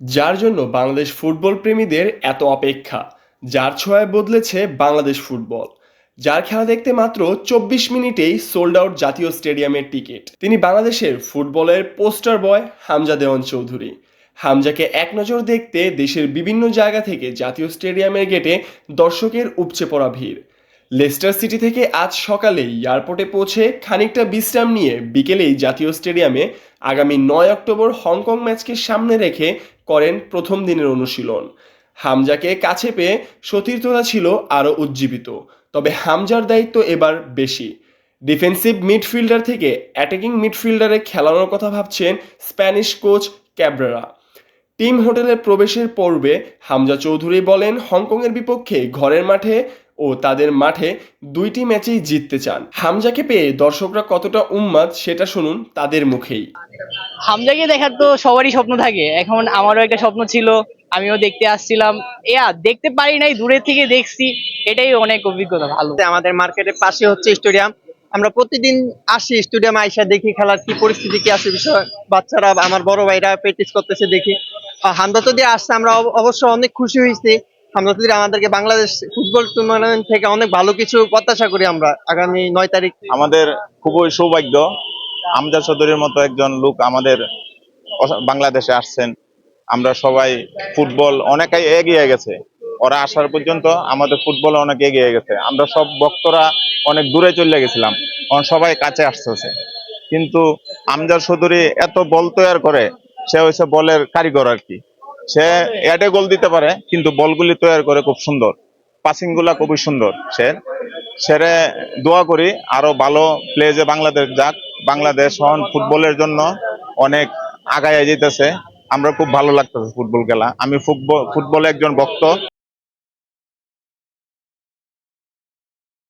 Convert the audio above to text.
যার জন্য বাংলাদেশ ফুটবল প্রেমীদের এত অপেক্ষা। যার ছোঁয়ায় বদলেছে বাংলাদেশ ফুটবল। যার খেলা দেখতে মাত্র চব্বিশ মিনিটেই সোল্ড আউট জাতীয় স্টেডিয়ামের টিকিট। তিনি বাংলাদেশের ফুটবলের পোস্টার বয় হামজা দেওয়ান চৌধুরী। হামজাকে এক নজর দেখতে দেশের বিভিন্ন জায়গা থেকে জাতীয় স্টেডিয়ামের গেটে দর্শকের উপচে পড়া ভিড়। লেস্টার সিটি থেকে আজ সকালেই এয়ারপোর্টে পৌঁছে খানিকটা বিশ্রাম নিয়ে বিকেলেই জাতীয় স্টেডিয়ামে আগামী নয় অক্টোবর হংকং ম্যাচকে সামনে রেখে করেন প্রথম দিনের অনুশীলন। হামজাকে কাছে পেয়ে সতীর্থতা ছিল আরও উজ্জীবিত, তবে হামজার দায়িত্ব এবার বেশি। ডিফেন্সিভ মিডফিল্ডার থেকে অ্যাটাকিং মিডফিল্ডারে খেলানোর কথা ভাবছেন স্প্যানিশ কোচ ক্যাব্রেরা। টিম হোটেলে প্রবেশের পূর্বে হামজা চৌধুরী বলেন, হংকংয়ের বিপক্ষে ঘরের মাঠে ও তাদের মাঠে দুইটি ম্যাচেই জিততে চান। হামজাকে পেয়ে দর্শকরা কতটা উন্মাদ সেটা শুনুন তাদের মুখেই। হামজাকে দেখার তো সবারই স্বপ্ন থাকে। এখন আমারও একটা স্বপ্ন ছিল আমিও দেখতে আসছিলাম। ইয়া দেখতে পারি নাই দূরের থেকে দেখছি এটাই অনেক অভিজ্ঞতা ভালো। আমাদের মার্কেটের পাশে হচ্ছে স্টেডিয়াম। আমরা প্রতিদিন আসি স্টেডিয়ামে আইসা দেখি খেলার কি পরিস্থিতি কি আছে বিষয়। বাচ্চারা আমার বড় ভাইরা প্র্যাকটিস করতেছে দেখি। আর হামদাতো দিয়ে আসছে আমরা অব- অবশ্য অনেক খুশি হয়েছি। হামদাতো দিয়ে আমাদেরকে বাংলাদেশ ফুটবল টুর্নামেন্ট থেকে অনেক ভালো কিছু প্রত্যাশা করি আমরা আগামী নয় তারিখ আমাদের খুবই সৌভাগ্য। আমজাদ চৌধুরীর মতো একজন লোক আমাদের বাংলাদেশে আসছেন। আমরা সবাই ফুটবল অনেকাই এগিয়ে গেছে। ওরা আসার পর্যন্ত আমাদের ফুটবল অনেক এগিয়ে গেছে। আমরা সব ভক্তরা অনেক দূরে চলে গেছিলাম। সবাই কাছে আসতেছে। কিন্তু আমজাদ চৌধুরী এত বল তৈরি করে, সে হচ্ছে বলের কারিগর আর কি। সে এডে গোল দিতে পারে, কিন্তু বলগুলি তৈরি করে খুব সুন্দর। পাসিংগুলা খুবই সুন্দর, সে। সেরে দোয়া করি, আরও ভালো প্লে যে বাংলাদেশ যাক, বাংলাদেশ হন ফুটবলের জন্য অনেক আগায় যেতেছে আমরা খুব ভালো লাগতেছে ফুটবল খেলা। আমি ফুটবল ফুটবলে একজন ভক্ত।